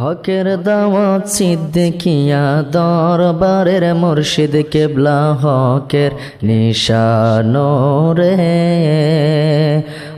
হকের দাওয়াত সিদ্দিকিয়া দরবারের মুর্শিদ কেবলা হকের নিশানো রে।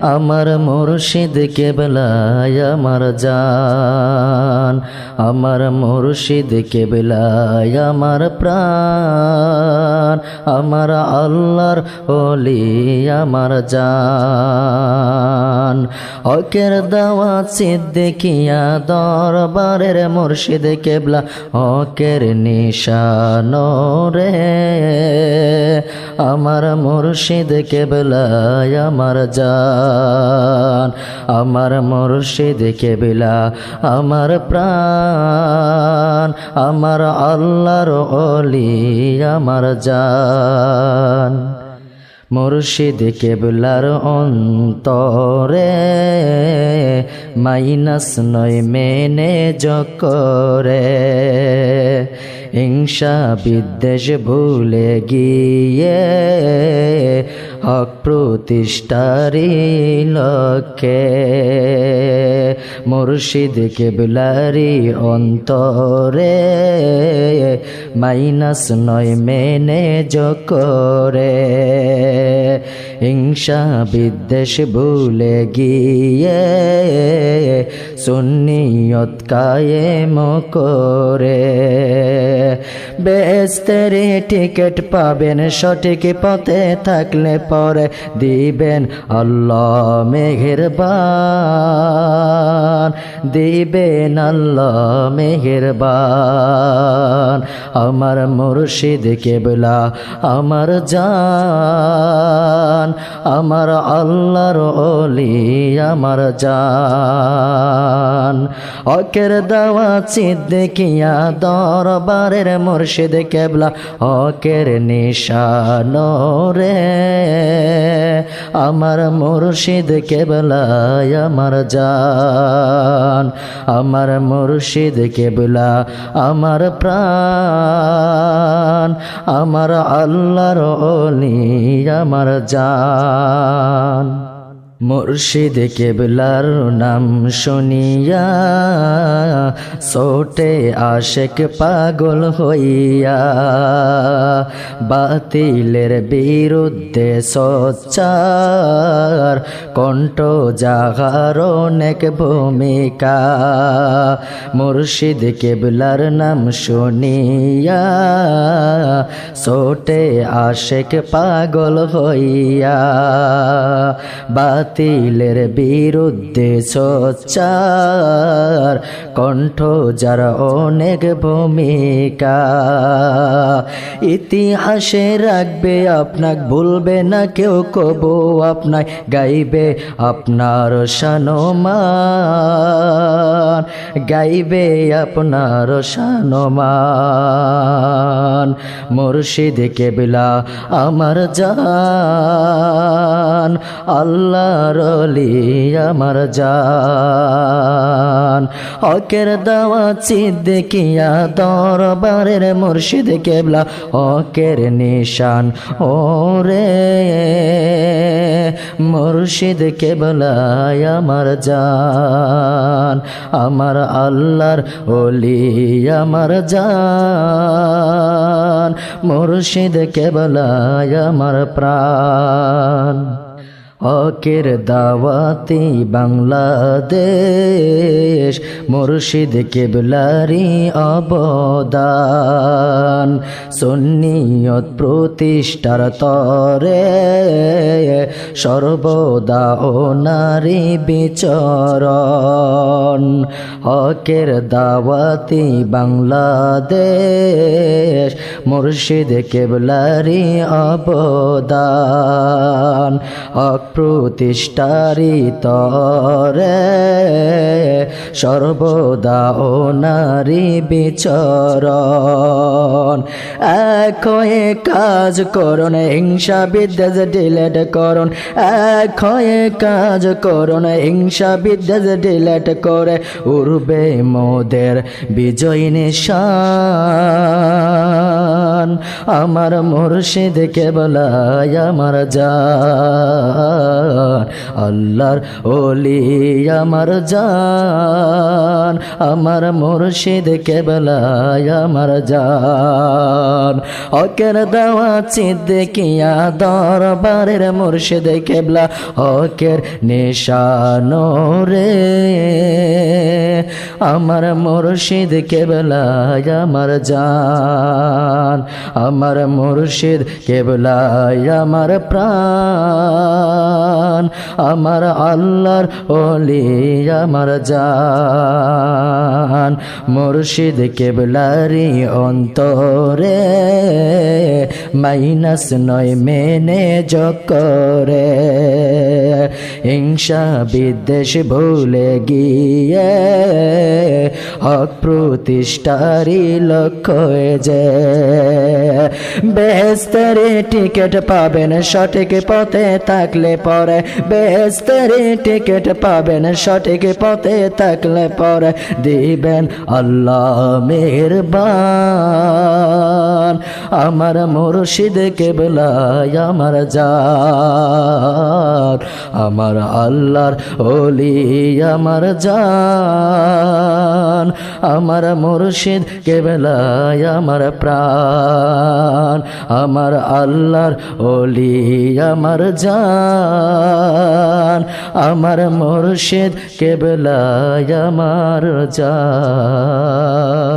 আমার মুর্শিদ কেবলায় আমার জান। আমার মুর্শিদ কেবলায় আমার প্রাণ। আমার আল্লাহর অলি আমার জান। হকের দাওয়াত সিদ্দিকিয়া দরবারের মুর্শিদ কেবলা, হকের নিশানো রে। আমার মুর্শিদ কেবলায় আমার জান। আমার মুর্শিদ কেবলা, আমার প্রাণ, আমার আল্লাহর অলি আমার জান। মুর্শিদ কেবলার অন্তরে মাইনাস নয় মেনে জকরে হিংসা বিদ্বেষ ভুলে গিয়ে হক লকে লক্ষ্যে মুর্শিদ কেবলারি অন্তরে মাইনাস নয় মেনে জকরে হিংসা বিদ্বেষ ভুলে গিয়ে সুন্নিয়ত কায়েম করে। বেস্তেরে টিকিট পাবেন, সঠিক পথে থাকলে পরে দিবেন আল্লাহ মেঘের বান দিবেন আল্লাহ মেঘের বান আমার মুর্শিদ কেবলা, আমার জান। আমার আল্লাহর অলি, আমার জান। অকের দাওয়া দেখিয়া দরবারের মুর্শিদ কেবলা অকের নিশান রে। আমার মুর্শিদ কেবলায় আমার জান, আমার মুর্শিদ কেবলা আমার প্রাণ। আমার আল্লাহর অলি, আমার জান। 산 মুর্শিদ কেবলার নাম শুনিয়া সোটে আশেক পাগল হইয়া, বাতিলের বিরুদ্ধে সোচ্চার, কণ্ঠ জাগার অনেক ভূমিকা। মুর্শিদ কেবলার নাম শুনিয়া সোটে আশেক পাগল হইয়া বাতিলের বিরুদ্ধে সোচ্চার কণ্ঠ যার অনেক ভূমিকা। ইতিহাসে রাখবে আপনাক, ভুলবে না কেউ, কবু আপনায় গাইবে আপনার সানমান। গাইবে আপনার সানমান। মুর্শিদ কেবলা আমার জান আল্লাহর অলি আমার জান। হকের দাওয়া সিদ্দিকিয়া দরবারের মুর্শিদ কেবলা হকের নিশান। ও রে মুর্শিদ কেবলায় আমার জান, আমার আল্লাহর অলি আমার জান। মুর্শিদ কেবলায় আমার প্রাণ। হকের দাওয়াতি বাংলাদেশ, মুর্শিদ কেবলারি অবদান। সন্নিয়ত প্রতিষ্ঠার তরে সর্বদা ও নারী বিচরণ। হকের দাওয়াতি বাংলাদেশ, মুর্শিদ কেবলারি অবদান। প্রতিষ্ঠারিত রে সর্বদা ও নারী বিচরণ। এক কাজ করুন, হিংসা বিদ্বেষ ডিলেট করুন। এক কাজ করুন, হিংসা বিদ্বেষ ডিলেট করে, উড়বে মোদের বিজয় নিশান। জান, আমার মুর্শিদ কেবলাই আমার জান। আল্লাহর ওলি আমার জান, আমার মুর্শিদ কেবলাই আমার জান। অকের দাওয়া দেখিয়া দরবারের মুর্শিদ কেবলা অকের নিশানো রে। আমার মুর্শিদ কেবলাই আমার জান। আমার মুর্শিদ কেবলাই আমার প্রাণ, আমার আল্লাহর ওলি, আমার জান। মুর্শিদ কেবলারি অন্তরে, মাইনাস নয় মেনে করে। হিংসা বিদ্বেষ ভুলে গিয়ে, হক প্রতিষ্ঠারি লক্ষ্য যে বেস্তরে টিকিট পাবেন, সঠিক পথে থাকলে পরে। বেস্তরে টিকিট পাবেন, সঠিক পথে থাকলে পরে। দিবেন আল্লাহ মেহরবান, আমার মুর্শিদ কেবলাই আমার জান, আমার আল্লাহর ওলি আমার জান, আমার মুর্শিদ কেবলাই আমার প্রাণ। আমার আল্লাহর ওলি আমার জান আমার মুর্শিদ কেবলায় আমার জান।